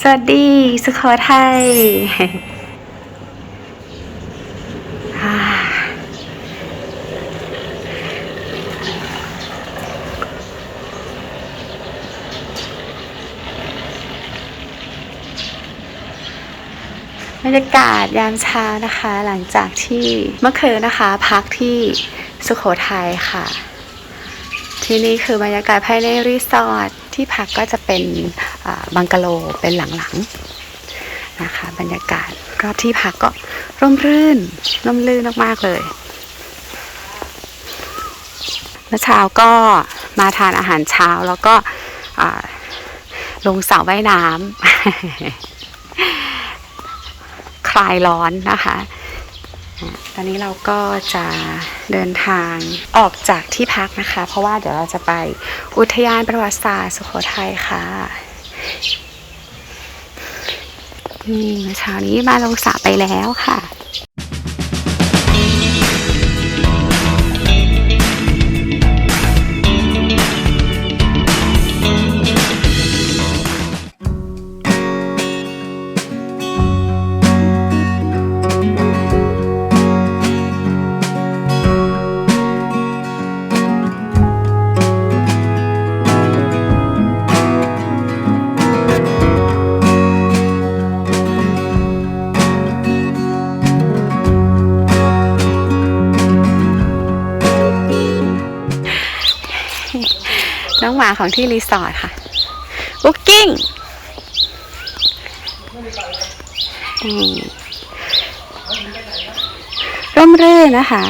สวัสดีสุโขทัยบรรยากาศยามเช้านะคะ หลังจากที่เมื่อคืนนะคะ พักที่สุโขทัยค่ะ ที่นี่คือบรรยากาศภายในรีสอร์ท ที่พักก็จะเป็นบังกะโลเป็นหลังๆนะคะ บรรยากาศรอบที่พักก็ร่มรื่นร่มรื่นมากๆเลยเมื่อเช้าก็มาทานอาหารเช้าแล้วก็ลงสระว่ายน้ำคลายร้อนนะคะ ตอนนี้เราก็จะเดินทางออกจากที่พักนะคะ เพราะว่าเดี๋ยวเราจะไปอุทยานประวัติศาสตร์สุโขทัยค่ะ นี่เมื่อเช้านี้มาลงสระไปแล้วค่ะ องหมาของที่รีสอร์ทค่ะบุ๊กกิ้งร่มรื่นนะคะ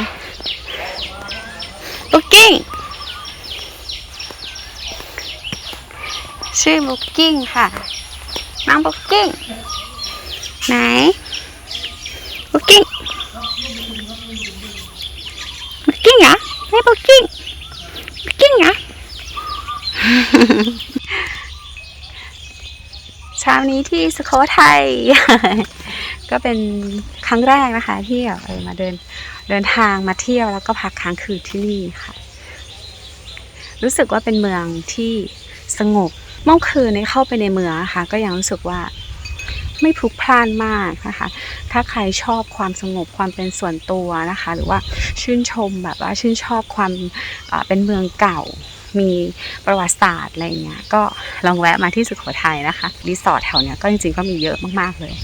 บุ๊กกิ้งชื่อบุ๊กกิ้งค่ะน้องบุ๊กกิ้ง ไหน บุ๊กกิ้ง บุ๊กกิ้งเหรอไม่บุ๊กกิ้ง บุ๊กกิ้งเหรอ เช้านี้ ที่สุโขทัย ก็เป็นครั้งแรกนะคะที่แบบเออมาเดินเดินทางมาเที่ยวแล้วก็พักค้างคืนที่นี่ค่ะ รู้สึกว่าเป็นเมืองที่สงบเมื่อคืนนี้เข้าไปในเมืองนะคะก็ยังรู้สึกว่าไม่พลุกพล่านมากนะคะ ถ้าใครชอบความสงบความเป็นส่วนตัวนะคะ หรือว่าชื่นชมแบบว่าชื่นชอบความเป็นเมืองเก่า มีประวัติศาสตร์อะไรเงี้ยก็ลองแวะมาที่สุโขทัยนะคะรีสอร์ทแถวเนี้ยก็จริงๆก็มีเยอะมากๆเลย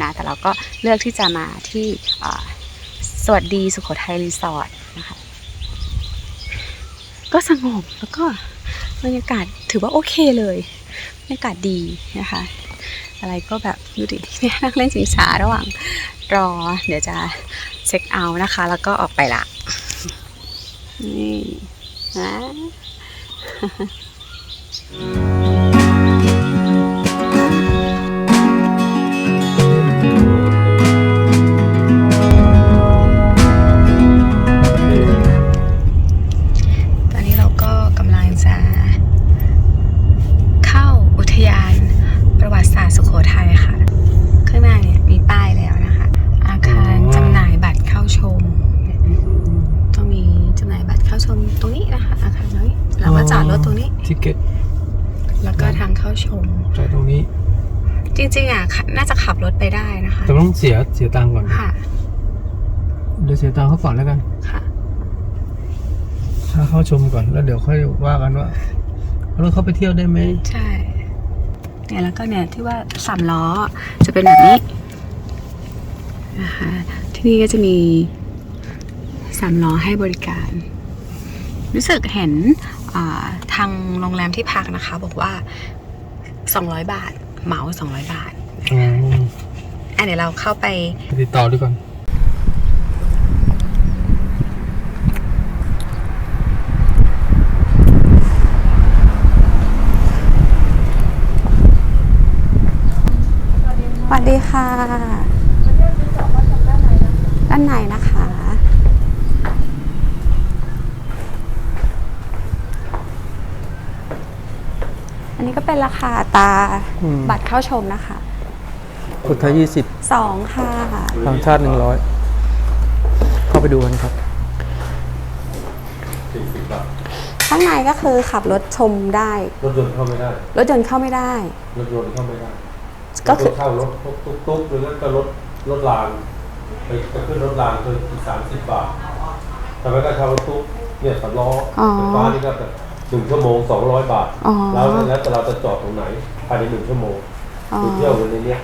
นะแต่เราก็เลือกที่จะมาที่สวัสดีสุโขทัยรีสอร์ทนะคะก็สงบแล้วก็บรรยากาศถือว่าโอเคเลยบรรยากาศดีนะคะ อะไรก็แบบดูดิเนี่ยนั่งเล่นสิงสาระหว่างรอ เดี๋ยวจะเช็คเอาท์นะคะ แล้วก็ออกไปละนี่นะ ชมต้องมีจำหน่ายบัตรเข้าชมตรงนี้นะคะ ก็จอดรถตรงนี้ ทิเก็ตแล้วก็ทางเข้าชม จอดตรงนี้ จริงๆอะขับน่าจะขับรถไปได้นะคะแต่ต้องเสียเสียตังค์ก่อน ค่ะ เดี๋ยวเสียตังค์เขาก่อนแล้วกัน ค่ะถ้าเข้าชมก่อนแล้วเดี๋ยวค่อยว่ากันว่าเราเข้าไปเที่ยวได้ไหม ใช่ เนี่ยแล้วก็เนี่ยที่ว่าสามล้อจะเป็นแบบนี้นะคะที่นี่ก็จะมีสามล้อให้บริการ รู้สึกเห็นอ่า ทางโรงแรมที่พักนะคะ บอกว่า 200 บาท เหมา 200 บาทอืมอะเดี๋ยวเราเข้าไปไปติดต่อดูก่อน สวัสดีค่ะ ด้านในนะคะ อันนี้ก็เป็นรา คาตาอืม บัตรเข้าชมนะคะคนไทยยี่สิบสองค่ะ ต่างชาติหนึ่งร้อยเข้าไปดูกันครับ ข้างในก็คือขับรถชมได้ รถยนต์เข้าไม่ได้ รถยนต์เข้าไม่ได้ รถยนต์เข้าไม่ได้ก็คือเช่ารถตุ๊กๆหรือก็รถรถรางไปไปขึ้นรถรางคืออีกสามสิบบาททำไมก็เช่ารถตุ๊กเนี่ยสำล้อออ ไฟฟ้านี่ก็แบบ หนึ่งชั่วโมงสองร้อยบาท อ๋อ แล้วแล้วแต่เราจะจอดตรงไหนภายในหนึ่งชั่วโมงอ๋อ คือเที่ยววันนี้เนี่ย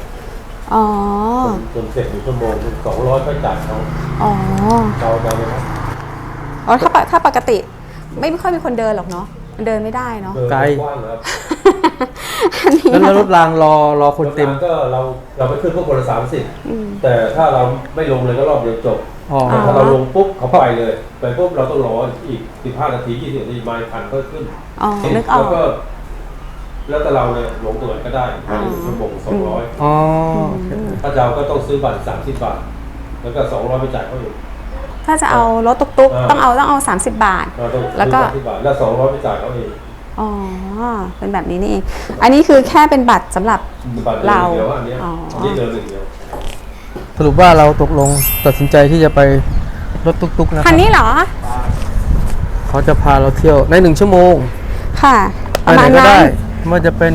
อ๋อ จนจนเสร็จหนึ่งชั่วโมงสองร้อยก็จ่ายเขาอ๋อ เราเราไหมครับอ๋อ ถ้าปกถ้าปกติ ไม่ค่อยมีคนเดินหรอกเนาะ มันเดินไม่ได้เนาะ เดินไกล กว้างนะครับอันนี้แล้วรถรางรอรอคนเต็มรถรางก็เราเราไปขึ้นพวกคนละสามสิบอืมแต่ถ้าเราไม่ลงเลยก็รอบเดียวจบ อ๋อแต่ถ้าเราลงปุ๊บเขาไปเลยไปปุ๊บเราต้องรออีก15นาที20นาทีไมล์พันก็ขึ้นอ๋อนึกออแล้วกก็ แล้วแต่เราเลยลงตรงไหนก็ได้ภายในหนึ่งชั่วโมงอ๋อ200ถ้าจะเอาก็ต้องซื้อบัตร30บาท แล้วก็200ไปจ่ายเขาอีกถ้าจะเอารถตุ๊กอ่าๆต้องเอาต้องเอา 30 บาท เราต้องแล้วซื้อก็30บาทแล้ว200ไปจ่ายเขาเองอ๋อ เป็นแบบนี้นี่เอง อันนี้คือแค่เป็นบัตรสำหรับ บัตรเดินเรา เดียวอันเนี้ยอ๋ออัอันนี้เดินหนึ่งเดียว สรุปว่าเราตกลงตัดสินใจที่จะไปรถตุ๊กๆนะคคัรันบนี้เหรอ เขาจะพาเราเที่ยวในหนึ่งชั่วโมงค่ะไปประไหนมาณก็นั้ได้นไมันจะเป็น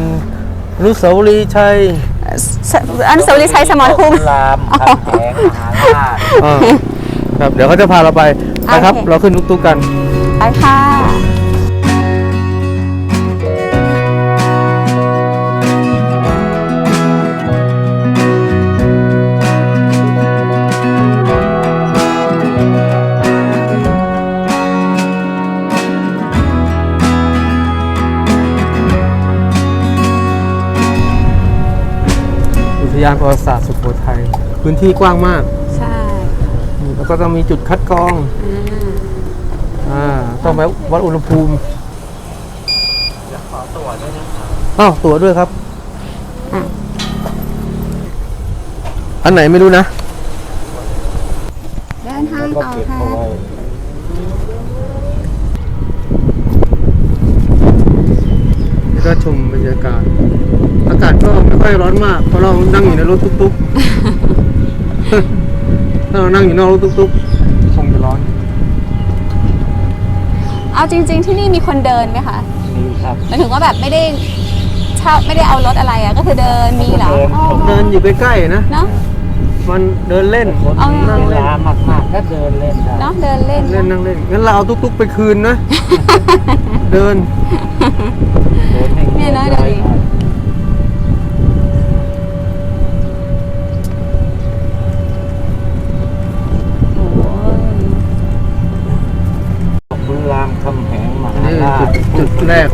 อนุสาวรีย์ชัยสอนุสาวรีย์ชัยสมรภูมิ รามคำแหงมหาราช อ่าครับเดี๋ยวเขาจะพาเราไปไปครับ โอเค เราขึ้นตุ๊กๆกัน ไปค่ะ ยานประวัติศาสตร์สุโขทัยพื้นที่กว้างมากใช่อืมแล้วก็ต้องมีจุดคัดกรองอ่าอ่าต้องไปวัดอุณหภูมิขอตัวด้วยนะครับอ้าวตั๋วด้วยครับอะอันไหนไม่รู้นะ เดินทางแล้วก็ต่อเก็บค่ะเอาไว้แล้วก็ชมบรรยากาศอากาศก็ไม่ ค่อยร้อนมากเพราะเรานั่งอยู่ในรถตุ๊กๆ ถ้าเรานั่งอยู่นอกรถตุ๊กๆคงจะร้อนเอาจริง ๆ ที่นี่มีคนเดินไหมคะมีครับหมายถึงว่าแบบไม่ได้เช่าไม่ได้เอารถอะไรอะก็คือเดินมีเหรอเดินอ๋อเดินอยู่ใกล้ๆนะเนาะ มันเดินเล่นคนเอามีนั่งเวเล่นลามากๆก็เดินเล่นได้เนาะเดินเล่นเล่นนั่งเล่นงั้นเราเอาตุ๊กๆไปคืนนะ เดินเดินให้เนี่ยนะเดี๋ย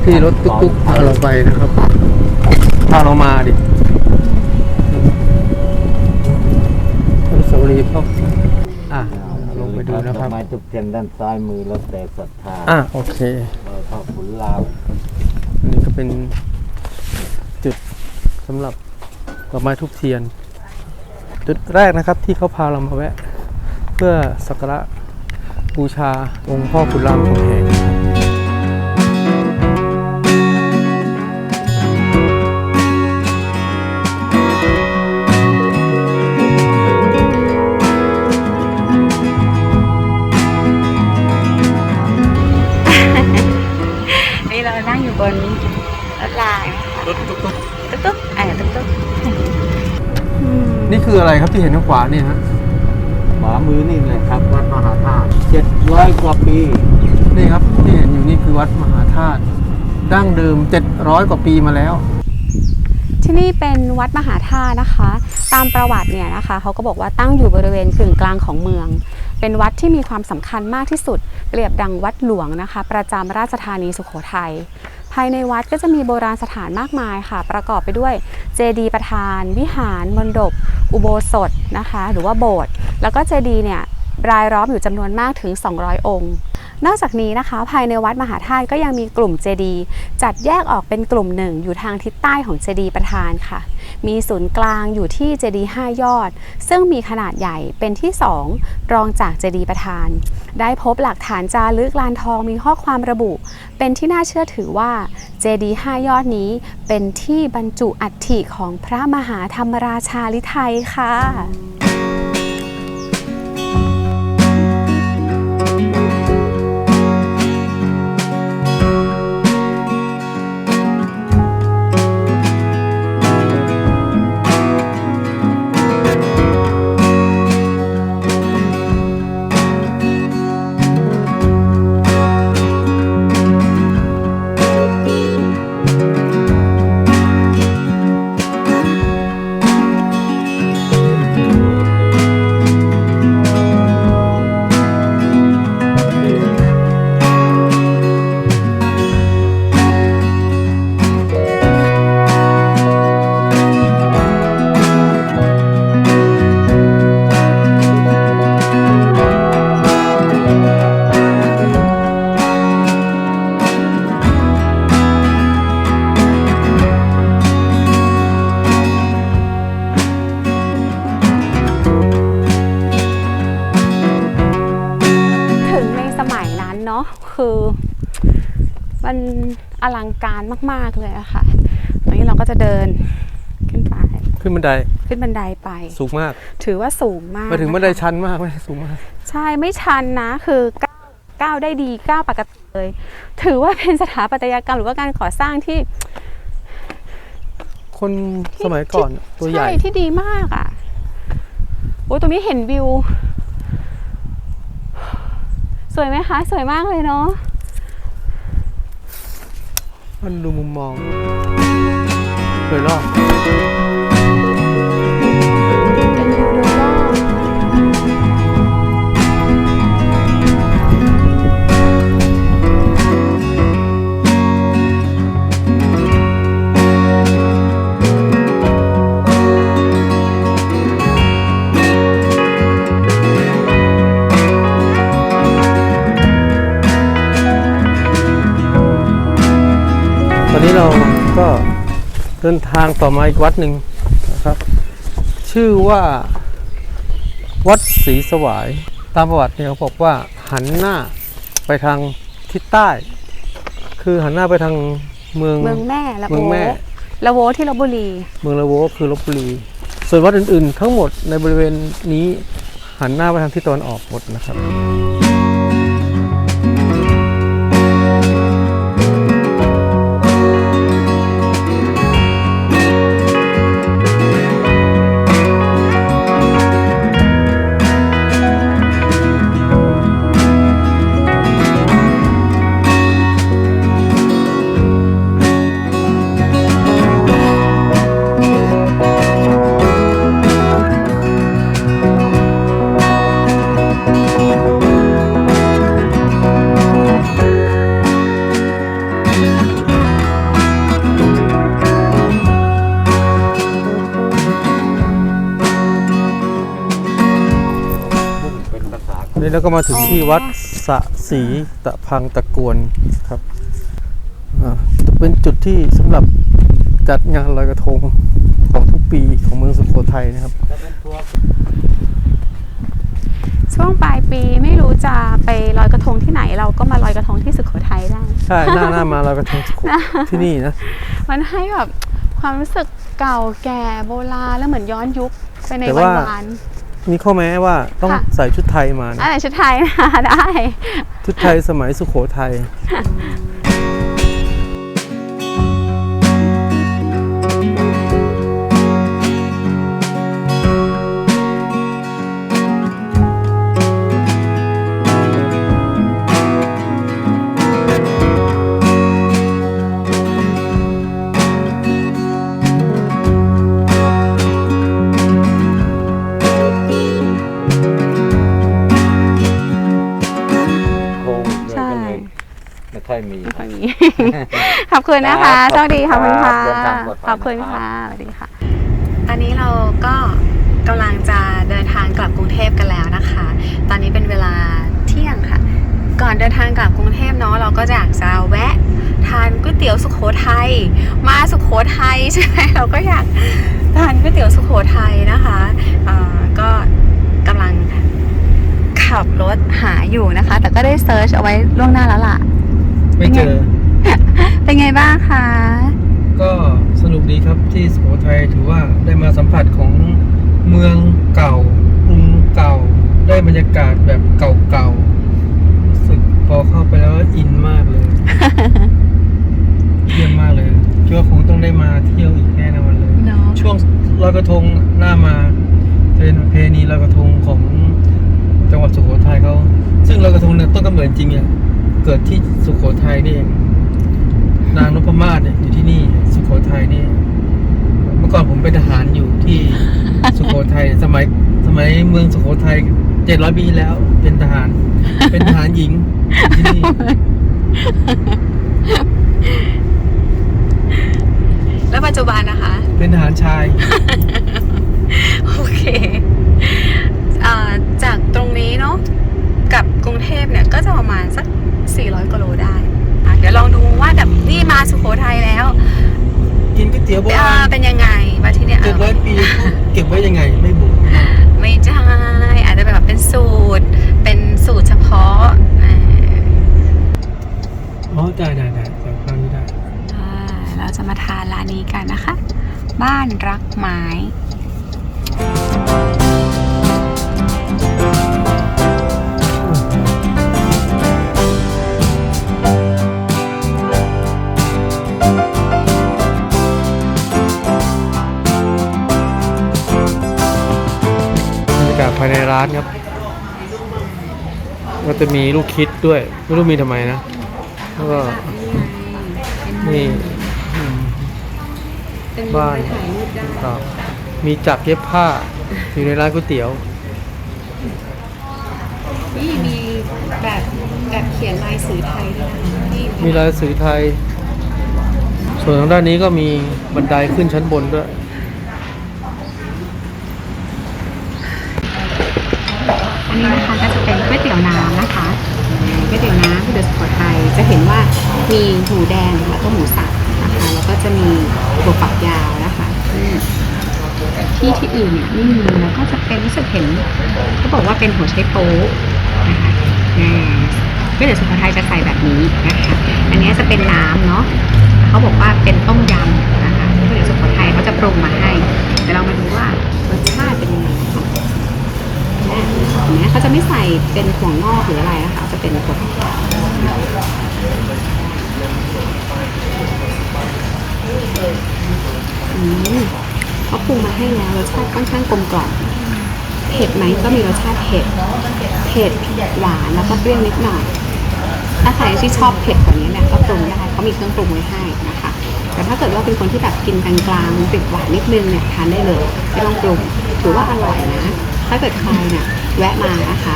ที่รถตุ๊กๆพาเราไปนะครับพาเรามาดิอนุสาวรีย์พ่ออะลงไปดูนะครับดอกไม้ทุกเทียนด้านซ้ายมือรถแต่ศรัทธาอะโอเครอยพ่อขุนรามอันนี้ก็เป็นจุดสำหรับดอกไม้ทุกเทียน จุดแรกนะครับที่เขาพาเรามาแวะ เพื่อสักการะบูชาองค์พ่อขุนรามคำแหง บนรถรางนะคะรถตุ๊กตุ๊กตุ๊กอ่าตุ๊กตุ๊กอืมๆนี่คืออะไรครับที่เห็นข้างขวาเนี่ยฮะขวามือนี่เลยครับวัดมหาธาตุเจ็ดร้อยกว่าปี นี่ครับที่เห็นอยู่นี่คือวัดมหาธาตุดั้งเดิม700กว่าปีมาแล้ว ที่นี่เป็นวัดมหาธาตุนะคะ ตามประวัติเนี่ยนะคะเขาก็บอกว่าตั้งอยู่บริเวณกึ่งกลางของเมือง เป็นวัดที่มีความสำคัญมากที่สุด เปรียบดังวัดหลวงนะคะ ประจำราชธานีสุโขทัย ภายในวัดก็จะมีโบราณสถานมากมายค่ะ ประกอบไปด้วยเจดีย์ประธาน วิหารมณฑปอุโบสถนะคะ หรือว่าโบสถ์แล้วก็เจดีย์เนี่ยรายล้อมอยู่จำนวนมากถึง 200 องค์ นอกจากนี้นะคะภายในวัดมหาธาตุก็ยังมีกลุ่มเจดีย์จัดแยกออกเป็นกลุ่มหนึ่งอยู่ทางทิศใต้ของเจดีย์ประธานค่ะ มีศูนย์กลางอยู่ที่เจดีย์5ยอด ซึ่งมีขนาดใหญ่เป็นที่ 2 รองจากเจดีย์ประธาน ได้พบหลักฐานจารึกลานทองมีข้อความระบุ เป็นที่น่าเชื่อถือว่าเจดีย์5ยอดนี้เป็นที่บรรจุอัฐิของพระมหาธรรมราชาลิไทยค่ะ มันอลังการมาก ๆ เลยอะค่ะตอนนี้เราก็จะเดินขึ้นไป ขึ้นบันได ขึ้นบันไดไป สูงมาก ถือว่าสูงมากมาถึงบันไดนะคะชันมากไม่ได้สูงมาก ใช่ไม่ชันนะคือก้าวก้าวได้ดีก้าวปกติเลย ถือว่าเป็นสถาปัตยกรรมหรือว่าการก่อสร้างที่คนสมัยก่อนตัวใหญ่ช่ที่ดีมากอะโอ้ตรงนี้เห็นวิว สวยไหมคะ สวยมากเลยเนาะมันดูมุมมองสวยรอบ ดินทางต่อมาอีกวัดหนึ่งนะครับ ชื่อว่า วัดศรีสวาย ตามประวัติเนี่ยเขาบอกว่าหันหน้าไปทางทิศใต้ คือหันหน้าไปทางเมืองเมืองแม่ละเมืโวองแม่ละโวที่ลบบุรี เมืองละโวก็คือลบบุรี ส่วนวัดอื่นๆ ทั้งหมดในบริเวณนี้หันหน้าไปทางทิศตะวันออกหมดนะครับ นภาษาวันนี้เราก็มาถึงที่วัดสะศรีตะพังตะกวนครับอ่าจะเป็นจุดที่สำหรับจัดงานลอยกระทงของทุกปีของเมืองสุโขทัยนะครับ ช่วงปลายปีไม่รู้จะไปลอยกระทงที่ไหนเราก็มาลอยกระทงที่สุโขทัยได้ ใช่หน้าหน้ามาลอยกระทงสุโขที่นี่นะ มันให้แบบความรู้สึกเก่าแก่โบราณแล้วเหมือนย้อนยุคไปในแต่วันว่าวาน มีข้อแม้ว่าต้องค่ะ ใส่ชุดไทยมาอันนะไหนชุดไทยนะ ได้ ชุดไทยสมัยสุโขทัย คุณนะคะครับโชคดีขอบคุณค่ะเดินทางปลอดภัยขอบคุณนะครับ ค่ะสวัสดีค่ะ ตอนนี้เราก็กำลังจะเดินทางกลับกรุงเทพกันแล้วนะคะ ตอนนี้เป็นเวลาเที่ยงค่ะ ก่อนเดินทางกลับกรุงเทพเนาะเราก็อยากจะแวะทานก๋วยเตี๋ยวสุโขทัย มาสุโขทัยใช่ไหมเราก็อยากทานก๋วยเตี๋ยวสุโขทัยนะคะอ่าก็กำลังขับรถหาอยู่นะคะ แต่ก็ได้เซิร์ชเอาไว้ล่วงหน้าแล้วล่ะ ไม่เจอ เป็นไงบ้างคะก็สนุกดีครับที่สุโขทัยถือว่าได้มาสัมผัสของเมืองเก่ากรุงเก่า ได้บรรยากาศแบบเก่าๆรู้สึกพอเข้าไปแล้วอินมากเลยเยี่ยมมากเลยคิดว่าคงต้องได้มาเที่ยวอีกแน่นอนเลย เนาะช่วงลอยกระทงหน้ามาเป็นประเพณีลอยกระทงของจังหวัดสุโขทัยเขาซึ่งลอยกระทงเนี่ยต้นกำเนิดจริงเนี่ยเกิดที่สุโขทัยนี่เอง นางนพมาศเนี่ยอยู่ที่นี่สุโขทัยนี่ เมื่อก่อนผมเป็นทหารอยู่ที่สุโขทัยสมัยสมัยเมืองสุโขทัยเจ็ดร้อยปีที่แล้ว เป็นทหาร เป็นทหารหญิงอยู่ที่นี่แล้วปัจจุบันนะคะ เป็นทหารชาย โอเคอ่าจากตรงนี้เนาะกับกรุงเทพเนี่ยก็จะประมาณสัก 400กิโลได้อะเดี๋ยวลองดูว่าแบบนี่มาสุโขทัยแล้วกินก๋วยเตี๋ยวโบอ่าราณเป็นยังไงมาที่เนี่ยเจ็ดร้อยปีเก็บไว้ยังไงไม่บุกไม่ใช่อาจจะแบบเป็นสูตร เป็นสูตรเฉพาะอ่าอ๋อได้ได้ได้ไปมาทานร้านนี้กันนะคะ บ้านรักไม้ รยากาศภายในร้านครับก็จะมีลูกคิดด้วยไม่รู้มีทำไมนะแล้วก็นี่อืมบ้านครับมีจักรเย็บผ้า อยู่ในร้านก๋วยเตี๋ยวนี่มีแบบแบบเขียนลายสื่อไทยด้วยนะที่มีลายสื่อไทย ส่วนทางด้านนี้ก็มีบันไดขึ้นชั้นบนด้วย อันนี้นะคะก็จะเป็นก๋วยเตี๋ยวน้ำนะคะก๋วยเตี๋ยวน้ำก๋วยเตี๋ยวสุโขทัยจะเห็นว่ามีหมูแดงแล้วก็หมูสับนะคะแล้วก็จะมีถั่วฝักยาวนะคะที่ที่อื่นเนี่ยไม่มีแล้วก็จะเป็นรู้สึกเห็นเขาบอกว่าเป็นหัวไชโป๊ะนะคะก๋วยเตี๋ยวสุโขทัยจะใส่แบบนี้นะคะอันนี้จะเป็นน้ำเนาะเขาบอกว่าเป็นต้มยำนะคะก๋วยเตี๋ยวสุโขทัยเขาจะปรุงมาให้เดี๋ยวเรามาดูว่า เนี้ยเขาจะไม่ใส่เป็นถั่วงอกหรืออะไรนะคะจะเป็นถั่วฝักยวอืมเขาปรุงมาให้แล้วรสชาติค่อนข้างกลมกล่อมเผ็ดไหมก็มีรสชาติเผ็ดเผ็ดหวานแล้วก็เปรี้ยวนิดหน่อย ถ้าใครที่ชอบเผ็ดกว่านี้เนี่ยก็ปรุงได้เขามีเครื่องปรุงไว้ให้นะคะ แต่ถ้าเกิดว่าเป็นคนที่แบบกินกลางๆติดหวานนิดนึงเนี่ยทานได้เลยไม่ต้องปรุงถือว่าอร่อยนะ ถ้าเกิดใครเนี่ยแวะมานะคะ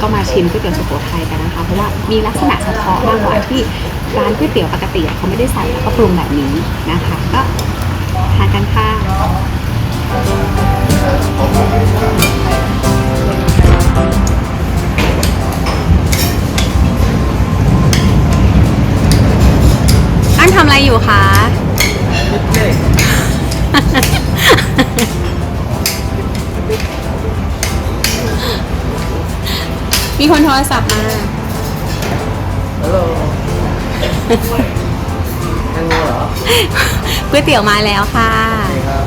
ก็มาชิมก๋วยเตี๋ยวสุโขทัยกันนะคะ เพราะว่ามีลักษณะเฉพาะมากกว่าที่ร้านก๋วยเตี๋ยวปกติอะเขาไม่ได้ใส่แล้วก็ปรุงแบบนี้นะคะ ก็ทานกันค่ะอันทำอะไรอยู่คะ มีคนโทรศัพท์มา ฮัลโหลแตงโมเหรอก๋วยเตี๋ยวมาแล้วค่ะครับ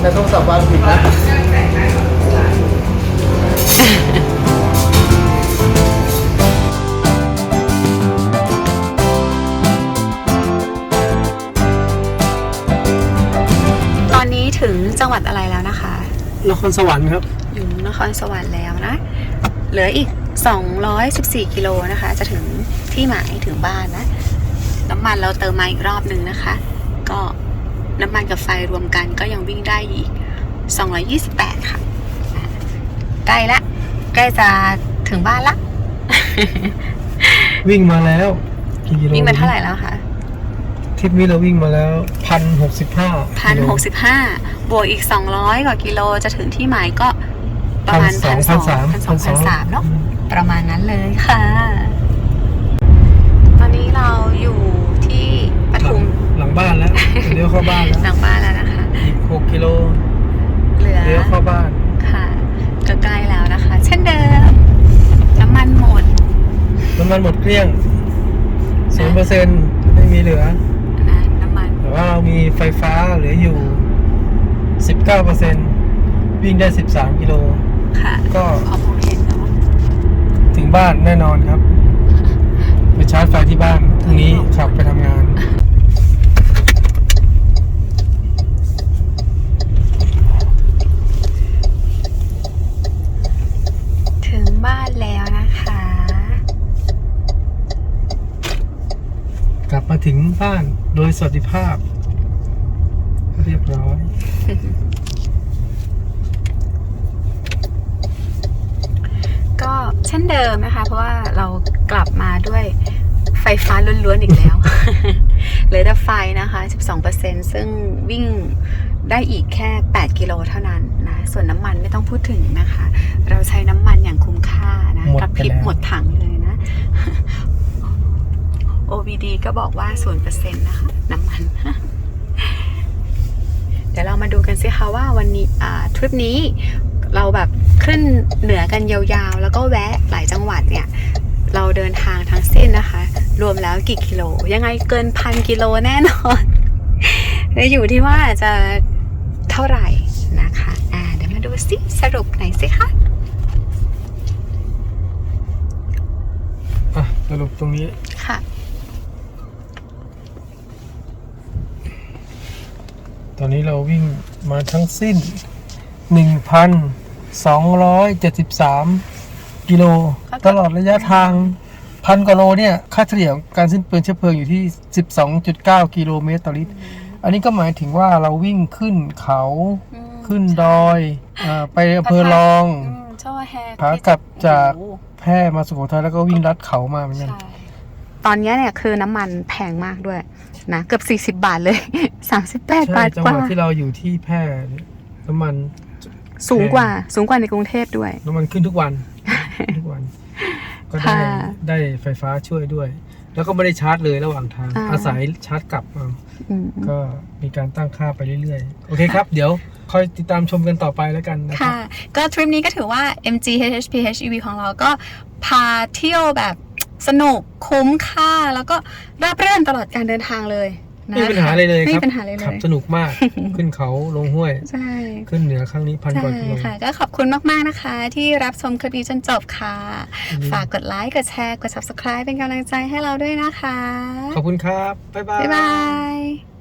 แต่ต้องสับวางผิดนะตอนนี้ถึงจังหวัดอะไรแล้วนะคะ นครสวรรค์ครับ อยู่นครสวรรค์แล้วนะ เหลืออีก 214 กิโลนะคะ จะถึงที่หมายถึงบ้านนะ น้ำมันเราเติมมาอีกรอบหนึ่งนะคะ ก็น้ำมันกับไฟรวมกันก็ยังวิ่งได้อีก 228 ค่ะอะใกล้ละ ใกล้จะถึงบ้านละ วิ่งมาแล้วกี่กิโลวิ่งมาเท่าไหร่แล้วคะทริปนี้เราวิ่งมาแล้วพันหกสิบห้าพันหกสิบห้าบวกอีก200กว่ากิโลจะถึงที่หมายก็ ประมาณพันสองพันสองพันสามเนาะประมาณนั้นเลยค่ะ ตอนนี้เราอยู่ที่ปทุมหลังบ้านแล้วเลี้ยวเข้าบ้านแล้วหลังบ้านแล้วนะคะอีกหกกิโลเหลือเลี้ยวเข้าบ้านค่ะก็ใกล้แล้วนะคะ เช่นเดิมน้ำมันหมดน้ำมันหมดเกลี้ยงศูนย์เปอร์เซ็นต์ไม่มีเหลือนะน้ำมันแต่ว่าเรามีไฟฟ้าเหลืออยู่19%วิ่งได้13กิโล ค่ะก็พอมองเห็นเนาะถึงบ้านแน่นอนครับ ไปชาร์จไฟที่บ้านพรุ่งนี้ขับไปทำงาน ถึงบ้านแล้วนะคะ กลับมาถึงบ้านโดยสวัสดิภาพ เรียบร้อย ก็เช่นเดิมนะคะ เพราะว่าเรากลับมาด้วยไฟฟ้าล้วนๆอีกแล้วเหลือแต่ไฟนะคะ 12%ซึ่งวิ่งได้อีกแค่ 8 กิโลเท่านั้นนะ ส่วนน้ำมันไม่ต้องพูดถึงนะคะ เราใช้น้ำมันอย่างคุ้มค่านะหมดกระไปพริบแล้วหมดถังเลยนะ OBD ก็บอกว่า 0%นะคะ น้ำมัน เดี๋ยวเรามาดูกันสิคะว่าวันนี้อ่าทริปนี้ เราแบบขึ้นเหนือกันยาวๆ แล้วก็แวะหลายจังหวัดเนี่ย เราเดินทางทั้งสิ้นนะคะ รวมแล้วกี่กิโล ยังไงเกินพันกิโลแน่นอนจะอยู่ที่ว่าจะเท่าไหร่นะคะ อ่า เดี๋ยวมาดูสิสรุปหน่อยสิคะอะสรุปตรงนี้ ค่ะ ตอนนี้เราวิ่งมาทั้งสิ้น 1,273 กิโล ตลอดระยะทางพันกว่าโลเนี่ย ค่าเฉลี่ยของการสิ้นเปลืองเชื้อเพลิงอยู่ที่ 12.9 กิโลเมตรต่อลิตร อันนี้ก็หมายถึงว่าเราวิ่งขึ้นเขาขึ้นดอยอาไปอำเภอรองเจ้าแฮขากลับจากแพร่มาสุโขทัยแล้วก็วิ่งลัดเขามาเหมือนกันใช่ตอนนี้เนี่ยคือน้ำมันแพงมากด้วยนะเกือบ 40 บาทเลย 38ใช่บาทจังกหว่าวัดที่เราอยู่ที่แพร่เนี่ยน้ำมัน สูงกว่าสูงกว่าในกรุงเทพด้วยน้ำมันขึ้นทุกวันทุกวัน ก็ได้ค่ะได้ไฟฟ้าช่วยด้วย แล้วก็ไม่ได้ชาร์จเลยระหว่างทางอ่าอาศัยชาร์จกลับเอาอืมก็มีการตั้งค่าไปเรื่อยๆ โอเคครับ เดี๋ยวคอยติดตามชมกันต่อไปแล้วกันนะครับ ค่ะ ก็ทริปนี้ก็ถือว่า MG HHPHEV ของเราก็พาเที่ยวแบบสนุกคุ้มค่า แล้วก็ราบรื่นตลอดการเดินทางเลย นะไม่มีปัญหาอะไรเลยไม่คมีรับปัญหาอะไรเลขับยสนุกมาก ขึ้นเขาลงห้วย ใช่ขึ้นเหนือครั้งนี้พันกใช่ว่ากิโล ค่ะ ก็ขอบคุณมาก ๆ นะคะ ที่รับชมคลิปนี้จนจบค่ะ อืม ฝากกดไลค์ กดแชร์ กด subscribe เป็นกำลังใจให้เราด้วยนะคะ ขอบคุณครับ บ๊ายบาย บ๊ายบาย